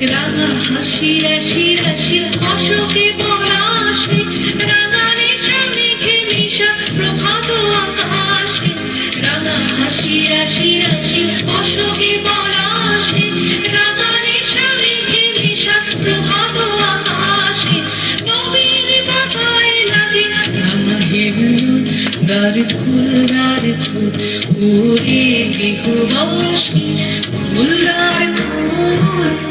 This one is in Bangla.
রাঙা হাসি রাশি রাশি অশোকে পলাশে রাঙা নেশা মেঘে মিশা প্রভাত আকাশে, রাঙা হাসি রাশি রাশি অশোকে পলাশে রাঙা নেশা মেঘে মিশা